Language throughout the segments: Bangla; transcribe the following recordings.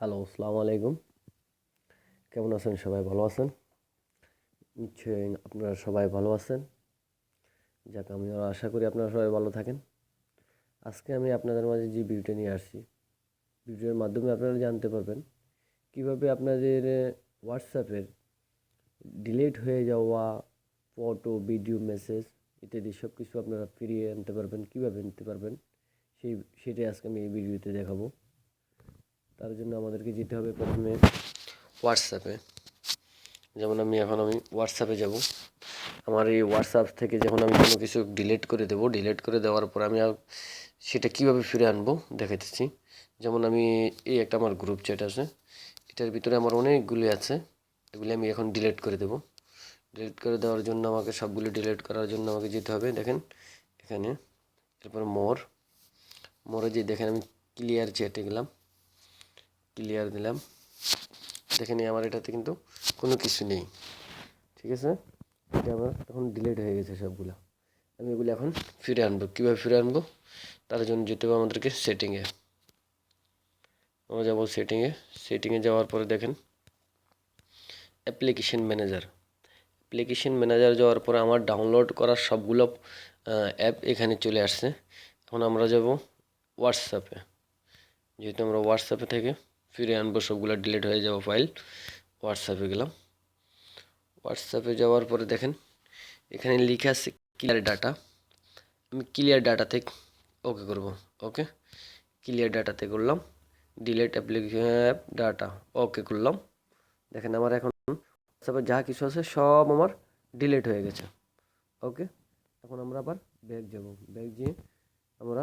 হ্যালো, আসসালামু আলাইকুম। কেমন আছেন সবাই? ভালো আছেন? নিশ্চয়ই আপনারা সবাই ভালো আছেন। যাক আমি আশা করি আপনারা সবাই ভালো থাকেন। আজকে আমি আপনাদের মাঝে যে ভিডিওটা নিয়ে আসছি, ভিডিওর মাধ্যমে আপনারা জানতে পারবেন কীভাবে আপনাদের হোয়াটসঅ্যাপের ডিলিট হয়ে যাওয়া ফটো ভিডিও মেসেজ ইত্যাদি সব কিছু আপনারা ফিরিয়ে আনতে পারবেন। কীভাবে নিতে পারবেন? সেই, সেটাই আজকে আমি এই ভিডিওতে দেখাবো। তার জন্য আমাদেরকে যেতে হবে প্রথমে হোয়াটসঅ্যাপে। যেমন আমি এখন আমি হোয়াটসঅ্যাপে যাব। আমার এই হোয়াটসঅ্যাপ থেকে যখন আমি কোনো কিছু ডিলিট করে দেবো ডিলিট করে দেওয়ার পর আমি সেটা কীভাবে ফিরে আনব দেখাতেছি যেমন আমি এই একটা আমার গ্রুপ চ্যাট আছে, এটার ভিতরে আমার অনেকগুলি আছে, এগুলি আমি এখন ডিলিট করে দেবো। ডিলিট করে দেওয়ার জন্য আমাকে সবগুলি ডিলিট করার জন্য আমাকে যেতে হবে, দেখেন এখানে। এরপর মোর, মোরে যে দেখেন আমি ক্লিয়ার চ্যাটে গেলাম। ক্লিয়ার দিলাম। দেখেন এই আমার এটাতে কিন্তু কোনো কিছু নেই। ঠিক আছে? এটা আমার এখন ডিলিট হয়ে গেছে সবগুলো। আমি এগুলো এখন ফিরে আনব। কীভাবে ফিরে আনব? তার জন্য যেতে হবে আমাদেরকে সেটিংয়ে আমরা যাব সেটিংয়ে সেটিংয়ে যাওয়ার পরে দেখেন অ্যাপ্লিকেশন ম্যানেজার অ্যাপ্লিকেশন ম্যানেজার যাওয়ার পরে আমার ডাউনলোড করার সবগুলো অ্যাপ এখানে চলে আসছে। এখন আমরা যাব হোয়াটসঅ্যাপে যেহেতু আমরা হোয়াটসঅ্যাপে থেকে ফিরে আনব, সবগুলো ডিলিট হয়ে যাব ফাইল হোয়াটসঅ্যাপে গেলাম। হোয়াটসঅ্যাপে যাওয়ার পরে দেখেন, এখানে লিখে আছে ক্লিয়ার ডাটা আমি ক্লিয়ার ডাটাতে ওকে করব ওকে ক্লিয়ার ডাটাতে করলাম। Delete application app data okay করলাম। দেখেন আমার এখন হোয়াটসঅ্যাপে যা কিছু আছে সব আমার ডিলেট হয়ে গেছে ওকে এখন আমরা আবার ব্যাগ যাব। ব্যাগ যেয়ে আমরা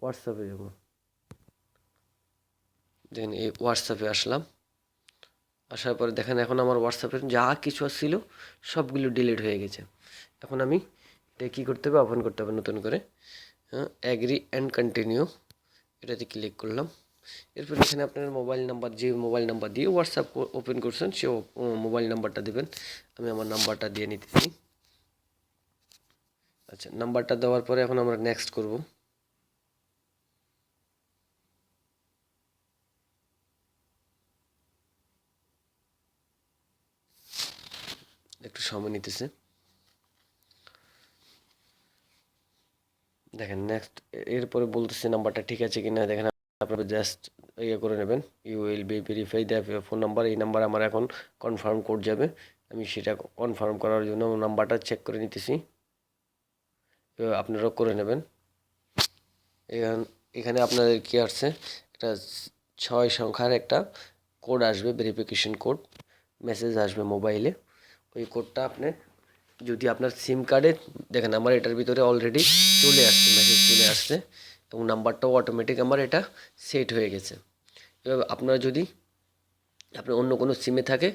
হোয়াটসঅ্যাপে যাব। দেখেন এই হোয়াটসঅ্যাপে আসলাম। আসার পরে দেখেন এখন আমার হোয়াটসঅ্যাপে যা কিছু ছিল সবগুলো ডিলিট হয়ে গেছে। এখন আমি এটা কী করতে হবে? ওপেন করতে হবে নতুন করে। হ্যাঁ অ্যাগ্রি অ্যান্ড কন্টিনিউ এটাতে ক্লিক করলাম। এরপর এখানে আপনার মোবাইল নাম্বার যে মোবাইল নাম্বার দিয়ে হোয়াটসঅ্যাপ ওপেন করছেন সে মোবাইল নাম্বারটা দেবেন। আমি আমার নাম্বারটা দিয়ে নিতেছি। আচ্ছা নাম্বারটা দেওয়ার পরে এখন আমরা নেক্সট করব। একটু সময় নিতেছে। দেখেন নেক্সট এরপরে বলতেছে নাম্বারটা ঠিক আছে কিনা, দেখেন আপনারা জাস্ট ইয়ে করে নেবেন। You will be verify the phone number এই নাম্বার আমার এখন কনফার্ম কোড যাবে। আমি সেটা কনফার্ম করার জন্য নাম্বারটা চেক করে নিতেছি। আপনারাও করে নেবেন। এখান, এখানে আপনাদের কি আসছে? একটা ছয় সংখ্যার একটা কোড আসবে ভেরিফিকেশন কোড মেসেজ আসবে মোবাইলে ওই কোডটা আপনি যদি আপনার সিম কার্ডে দেখেন আমার এটার ভিতরে অলরেডি চলে আসছে মেসেজ চলে আসছে এবং নাম্বারটাও অটোমেটিক আমার এটা সেট হয়ে গেছে। এবার আপনারা যদি আপনার অন্য কোনো সিমে থাকে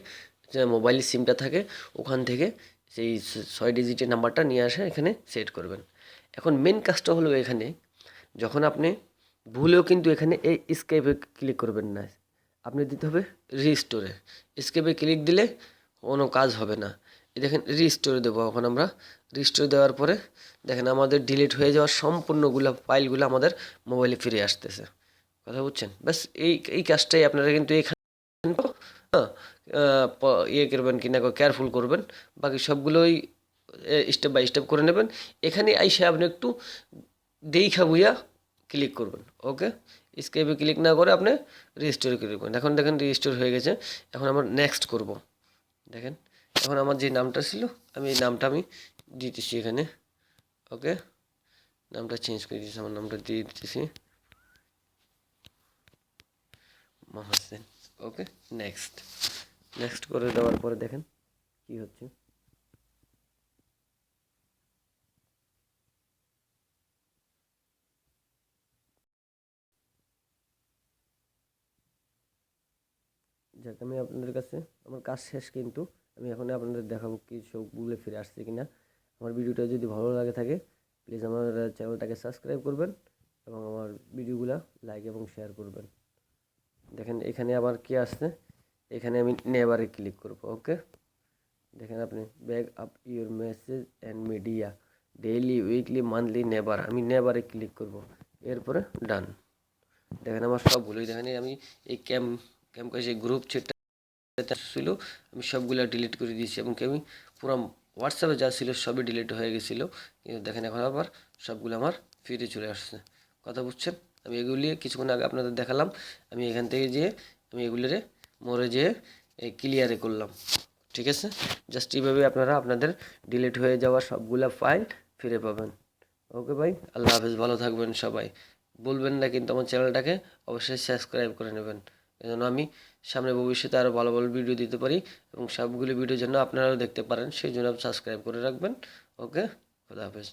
মোবাইলের সিমটা থাকে, ওখান থেকে সেই ছয় ডিজিটের নাম্বারটা নিয়ে আসে, এখানে সেট করবেন। এখন মেন কাজটা হলো এখানে, যখন আপনি ভুলেও কিন্তু এখানে এই স্কেপে ক্লিক করবেন না। আপনি দিতে হবে রিস্টোরে স্কেপে ক্লিক দিলে কোনো কাজ হবে না। এই দেখেন রিস্টোরে দেবো এখন আমরা। রিস্টোর দেওয়ার পরে দেখেন, আমাদের ডিলিট হয়ে যাওয়ার সম্পূর্ণগুলো ফাইলগুলো আমাদের মোবাইলে ফিরে আসতেছে। কথা বুঝছেন? ব্যাস, এই এই কাজটাই আপনারা কিন্তু এখানে হ্যাঁ ইয়ে করবেন কি না কেয়ারফুল করবেন। বাকি সবগুলোই স্টেপ বাই স্টেপ করে নেবেন। এখানে আইসে আপনি একটু দেখা বুঝা ক্লিক করবেন ওকে স্কেপে ক্লিক না করে আপনি রেজিস্টোরে করবেন এখন দেখেন রেজিস্টোর হয়ে গেছে। এখন আমরা নেক্সট করব। দেখেন, এখন আমার যে নামটা ছিল, আমি এই নামটা আমি দিতেছি এখানে, ওকে? নামটা চেঞ্জ করে দিয়েছি, আমার নামটা দিয়ে দিতেছি। মহাসেন, ওকে? নেক্সট নেক্সট করে দেওয়ার পরে দেখেন কি হচ্ছে। যাক, আমি আপনাদের কাছে, আমার কাজ শেষ কিন্তু, আমি এখন আপনাদের দেখাবো কি সবগুলো ফিরে আসছে কিনা। আমার ভিডিওটা যদি ভালো লাগে থাকে প্লিজ আমার চ্যানেলটাকে সাবস্ক্রাইব করবেন এবং আমার ভিডিওগুলো লাইক এবং শেয়ার করবেন। দেখেন, এখানে আবার কি আসছে? এখানে আমি নেবারে ক্লিক করব ওকে দেখেন আপনি back up your message and media daily weekly monthly never আমি নেবারে ক্লিক করব, এরপরে ডান দেখেন, আমার সবগুলোই দেখেন আমি এই ক্যাম ক্যাম কাছে গ্রুপ ছেটটা ছিল আমি সবগুলো ডিলিট করে দিয়েছি এবং আমি পুরো হোয়াটসঅ্যাপে যা ছিল সবই ডিলিট হয়ে গেছিল। কিন্তু দেখেন এখন আবার সবগুলো আমার ফিরে চলে আসছে। কথা বুঝছেন? আমি এগুলি কিছুক্ষণ আগে আপনাদের দেখালাম। আমি এখান থেকে যেয়ে, আমি এগুলিরে মরে যেয়ে ক্লিয়ারে করলাম। ঠিক আছে? জাস্ট এইভাবে আপনারা আপনাদের ডিলিট হয়ে যাওয়া সবগুলা ফাইল ফিরে পাবেন। ওকে ভাই, আল্লাহ হাফেজ, ভালো থাকবেন সবাই। বলবেন না কিন্তু আমার চ্যানেলটাকে অবশ্যই সাবস্ক্রাইব করে নেবেন। এজন্য আমি সামনে ভবিষ্যতে আরও ভালো ভালো ভিডিও দিতে পারি এবং সবগুলি ভিডিও যেন আপনারাও দেখতে পারেন, সেই জন্য সাবস্ক্রাইব করে রাখবেন। ওকে খুদা হাফেজ।